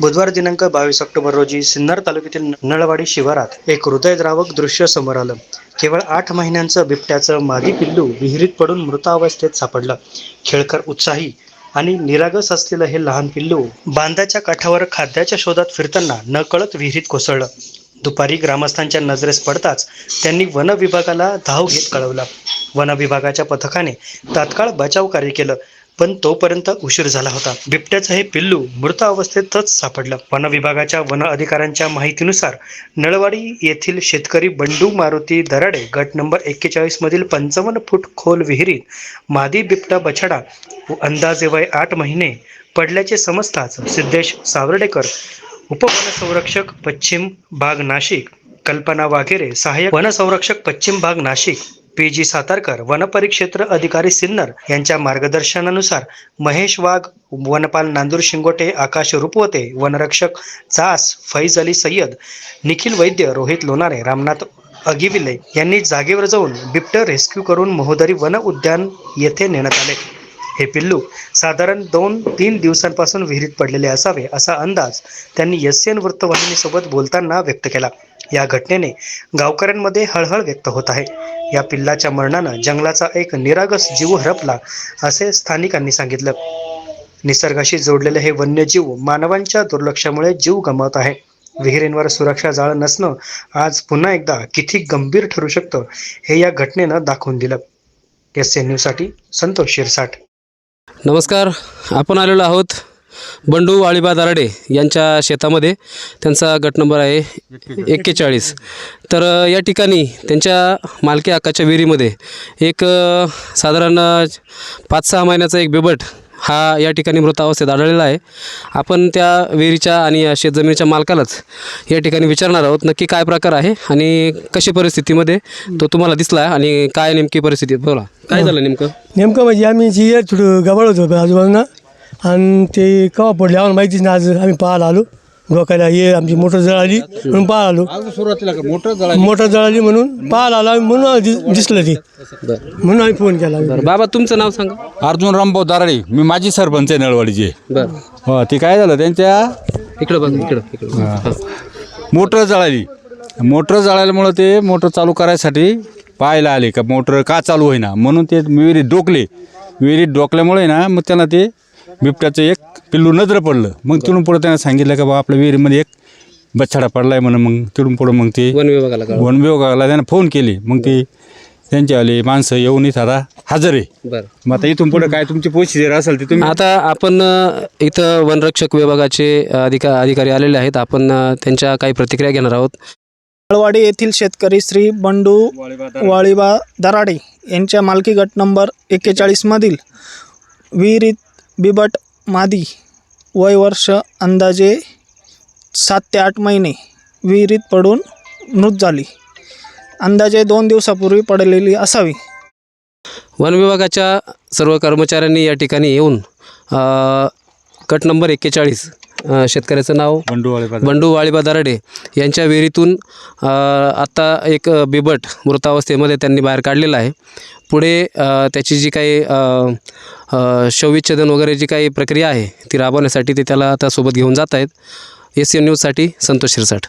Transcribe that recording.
बुधवार दिनांक बावीस ऑक्टोबर रोजी सिन्नर तालुक्यातील नळवाडी शिवारात एक हृदयद्रावक दृश्य समोर आलं. केवळ आठ महिन्यांचं बिबट्याचं मादी पिल्लू विहिरीत पडून मृतावस्थेत सापडलं. खेळकर उत्साही आणि निरागस असलेलं हे लहान पिल्लू बांधाच्या काठावर खाद्याच्या शोधात फिरताना नकळत विहिरीत कोसळलं. दुपारी ग्रामस्थांच्या नजरेस पडताच त्यांनी वन विभागाला धाव घेत कळवला. वन विभागाच्या पथकाने तात्काळ बचाव कार्य केलं. पण तोपर्यंत उशीर झाला होता. बिबट्याचं हे पिल्लू मृत अवस्थेतच सापडलं. वन विभागाच्या वन अधिकाऱ्यांच्या माहितीनुसार नळवाडी येथील शेतकरी बंडू मारुती दराडे गट नंबर एक्केचाळीस मधील पंचावन्न फूट खोल विहिरीत मादी बिबटा बछडा व अंदाजे वय आठ महिने पडल्याचे समजताच सिद्धेश सावर्डेकर उपवनसंरक्षक पश्चिम भाग नाशिक कल्पना वाघेरे सहाय्यक वनसंरक्षक पश्चिम भाग नाशिक पी जी सातारकर वनपरिक्षेत्र अधिकारी सिन्नर यांच्या मार्गदर्शनानुसार महेश वाघ वनपाल नांदूर शिंगोटे आकाश रुपवते वनरक्षक चास फैज अली सय्यद निखिल वैद्य रोहित लोणारे रामनाथ अगिविले यांनी जागेवर जाऊन बिबट रेस्क्यू करून महोदरी वन उद्यान येथे नेण्यात आले. हे पिल्लू साधारण दोन तीन दिवसांपासून विहिरीत पडलेले असावे असा अंदाज त्यांनी एस एन वृत्तवाहिनीसोबत बोलताना व्यक्त केला. या घटनेने गावकऱ्यांमध्ये हळहळ व्यक्त होत आहे. या पिल्लाच्या मरणानं जंगलाचा एक निरागस जीव हरपला असे स्थानिकांनी सांगितलं. निसर्गाशी जोडलेले हे वन्यजीव मानवांच्या दुर्लक्षामुळे जीव गमावत आहे. विहिरींवर सुरक्षा जाळं नसणं आज पुन्हा एकदा किती गंभीर ठरू शकतं हे या घटनेनं दाखवून दिलं. एस एन न्यूजसाठी संतोष शिरसाट. नमस्कार आपण आलेलो आहोत बंडू वाळीबा दराडे यांच्या शेतामध्ये त्यांचा गट नंबर आहे एक्केचाळीस. तर या ठिकाणी त्यांच्या मालकी हक्काच्या विहिरीमध्ये एक साधारण पाच सहा महिन्याचा एक बिबट हा या ठिकाणी मृत अवस्थेत आढळलेला आहे. आपण त्या विहिरीच्या आणि या शेतजमिनीच्या मालकालाच या ठिकाणी विचारणार आहोत नक्की काय प्रकार आहे आणि कशी परिस्थितीमध्ये तो तुम्हाला दिसला आणि काय नेमकी परिस्थिती बोला. काय झालं नेमकं? नेमकं म्हणजे आम्ही जी गबाळ होतो आजूबाजूला. आणि ते केव्हा पडले आम्हाला माहितीच नाही आज. आम्ही पाहायला आलो. डोक्याला ये आमची मोटर जळाली म्हणून पाहायला आलो. सुरुवातीला का? जळा मोटर जळाली म्हणून पाहायला आलो. आम्ही म्हणून दि- दिसलं ते. म्हणून आम्ही फोन केला. बरं बाबा तुमचं नाव सांगा. अर्जुन रामभाऊ दाराडे. मी माजी सरपंच आहे नळवाडीचे. बरं. हो ते काय झालं? त्यांच्या इकडं बघ इकडं इकडं हां. मोटर जळाली मोटर जळाल्यामुळं ते मोटर चालू करायसाठी पाहायला आले का? मोटर का चालू होईना? म्हणून ते विहिरीत डोकले. विहिरीत डोकल्यामुळे ना मग त्यांना ते बिबट्याचं एक पिल्लू नजर पडलं. मग तिथून पुढं त्यांना सांगितलं का बा आपल्या विहिरीमध्ये एक बछडा पडलाय म्हणून मग तिथून पुढं मग ते वन विभागाला. वन विभागाला त्यानं फोन केली. मग ते त्यांच्यावाले माणसं येऊन इथं आता हजर आहे. बरं. मग आता इथून पुढे काय तुमची प्रोसिजर असेल ते तुम्ही आता आपण अ, इथं वनरक्षक विभागाचे अधिका अधिकारी आलेले आहेत. आपण अ, त्यांच्या काही प्रतिक्रिया घेणार आहोत. माळवाडी येथील शेतकरी श्री बंडू वाळीबा दराडे यांच्या मालकी गट नंबर एक्केचाळीसमधील विहिरीत बिबट मादी वय वर्ष अंदाजे सात ते आठ महिने विहिरीत पडून मृत झाली. अंदाजे दोन दिवसापूर्वी पडलेली असावी. वन विभागाच्या सर्व कर्मचाऱ्यांनी या ठिकाणी येऊन अ, गट नंबर एक्केचाळीस अ, शेतकऱ्याचं नाव बंडू वाळीबा दराडे यांच्या विहिरीतून अ, आत्ता एक बिबट मृतावस्थेमध्ये त्यांनी बाहेर काढलेला आहे. पुढे अ, त्याची जी काही अ, शवविच्छेदन वगैरे जी काही प्रक्रिया आहे ती राबवण्यासाठी ते त्याला आता सोबत घेऊन जात आहेत. एस एन न्यूजसाठी संतोष शिरसाट.